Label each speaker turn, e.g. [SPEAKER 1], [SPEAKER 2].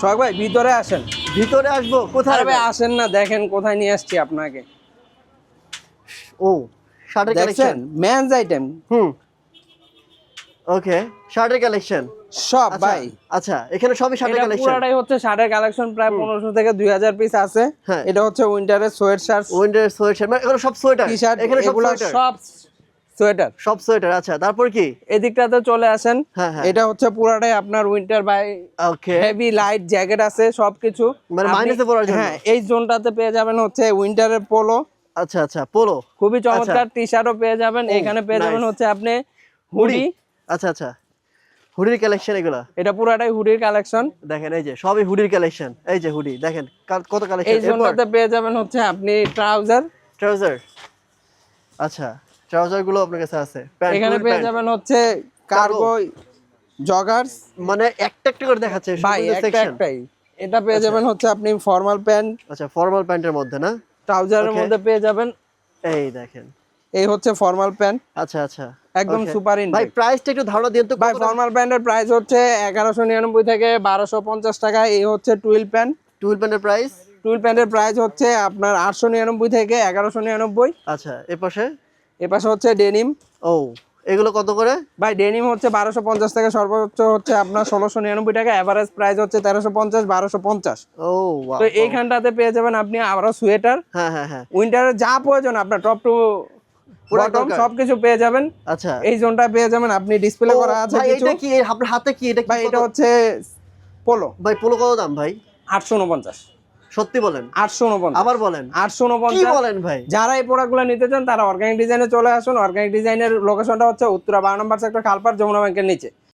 [SPEAKER 1] সোহাগ ভাই ভিতরে আসেন।
[SPEAKER 2] ভিতরে আসব কোথায়?
[SPEAKER 1] ভাই? আসেন না দেখেন কোথায় নিয়ে আসছি আপনাকে।
[SPEAKER 2] ও শার্টের collection
[SPEAKER 1] men's item
[SPEAKER 2] hmm. Okay শার্টের কালেকশন
[SPEAKER 1] সব ভাই।
[SPEAKER 2] আচ্ছা এখানে সবই শার্টের কালেকশন
[SPEAKER 1] পুরাটাই হচ্ছে শার্টের কালেকশন প্রায় পনেরোশো থেকে দুই হাজার পিস আছে।
[SPEAKER 2] হ্যাঁ।
[SPEAKER 1] এটা হচ্ছে উইন্টারের সোয়েট শার্ট
[SPEAKER 2] উইন্টার সোয়েটার মানে এগুলো সব সোয়েটার এখানে সব সোয়েটার
[SPEAKER 1] সব সোয়েটার?
[SPEAKER 2] সব সোয়েটার আচ্ছা তারপর কি?
[SPEAKER 1] এদিকটাতে চলে আসেন।
[SPEAKER 2] হ্যাঁ হ্যাঁ।
[SPEAKER 1] এটা হচ্ছে পুরাটাই আপনার winter by
[SPEAKER 2] okay
[SPEAKER 1] heavy light jacket আছে সবকিছু।
[SPEAKER 2] মানে মাইনাসে পরার জন্য?
[SPEAKER 1] হ্যাঁ এই জোনটাতে পেয়ে যাবেন হচ্ছে উইন্টারের পোলো
[SPEAKER 2] আচ্ছা আচ্ছা পোলো
[SPEAKER 1] খুবই চমৎকার টি শার্টও পেয়ে যাবেন। এখানে পেয়ে যাবেন হচ্ছে আপনি হুডি?
[SPEAKER 2] আচ্ছা আচ্ছা। হুডির কালেকশন এগুলা?
[SPEAKER 1] এটা পুরাটাই হুডির কালেকশন
[SPEAKER 2] দেখেন এই যে সবই হুডির কালেকশন এই যে হুডি দেখেন কত
[SPEAKER 1] এই জোনটাতে পেয়ে যাবেন হচ্ছে আপনি ট্রাউজার
[SPEAKER 2] ট্রাউজার আচ্ছা। ট্রাউজারগুলো আপনার কাছে আছে।
[SPEAKER 1] এখানে পেয়ে যাবেন হচ্ছে কার্গো জগার্স
[SPEAKER 2] মানে একটা একটা করে দেখাচ্ছে
[SPEAKER 1] ভাই একটা একটাই। এটা পেয়ে যাবেন হচ্ছে আপনি ফর্মাল প্যান্ট
[SPEAKER 2] আচ্ছা ফর্মাল প্যান্টের মধ্যে না?
[SPEAKER 1] ট্রাউজারের মধ্যে পেয়ে যাবেন।
[SPEAKER 2] এই দেখেন।
[SPEAKER 1] এই হচ্ছে ফর্মাল প্যান্ট
[SPEAKER 2] আচ্ছা আচ্ছা।
[SPEAKER 1] একদম. সুপার
[SPEAKER 2] ভাই প্রাইসটা একটু ধারণা দিন তো
[SPEAKER 1] ভাই ফর্মাল প্যান্টের প্রাইস হচ্ছে এগারোশো নিরানব্বই থেকে বারোশো পঞ্চাশ টাকা। এই হচ্ছে টুইল প্যান্ট
[SPEAKER 2] টুল প্যান্টের প্রাইস
[SPEAKER 1] টুইল প্যান্টের প্রাইস হচ্ছে আপনার আটশো নিরানব্বই থেকে এগারোশো নিরানব্বই।
[SPEAKER 2] আচ্ছা এর পাশে
[SPEAKER 1] এ পাশে হচ্ছে ডেনিম
[SPEAKER 2] ও এগুলো কত করে?
[SPEAKER 1] ভাই ডেনিম হচ্ছে বারোশো পঞ্চাশ থেকে সর্বোচ্চ হচ্ছে আপনার ষোলোশো নিরানব্বই টাকা। এভারেজ প্রাইস হচ্ছে তেরোশো পঞ্চাশ বারোশো পঞ্চাশ।
[SPEAKER 2] ও
[SPEAKER 1] তো এইখানটাতে পেয়ে যাবেন আপনি আবারও সোয়েটার
[SPEAKER 2] হ্যাঁ হ্যাঁ হ্যাঁ।
[SPEAKER 1] উইন্টারের যা প্রয়োজন আপনার টপ টু
[SPEAKER 2] পুরা
[SPEAKER 1] বটম সবকিছু পেয়ে যাবেন।
[SPEAKER 2] আচ্ছা।
[SPEAKER 1] এই জোনটা পেয়ে যাবেন আপনি ডিসপ্লে করা আছে কিছু।
[SPEAKER 2] এটা কি আপনার হাতে কি এটা
[SPEAKER 1] ভাই এটা হচ্ছে পোলো
[SPEAKER 2] ভাই পোলো কত দাম ভাই?
[SPEAKER 1] আটশো উনপঞ্চাশ।
[SPEAKER 2] সত্যি বলেন।
[SPEAKER 1] আটশো উনপঞ্চাশ।
[SPEAKER 2] আবার বলেন।
[SPEAKER 1] আটশো
[SPEAKER 2] কি বলেন ভাই?
[SPEAKER 1] যারা এই প্রোডাক্টগুলো নিতে চান তারা অর্গানিক ডিজাইনে চলে আসুন। অর্গানিক ডিজাইনের লোকেশনটা হচ্ছে উত্তরা বারো নম্বর সেক্টর খালপার যমুনা ব্যাংকের নিচে।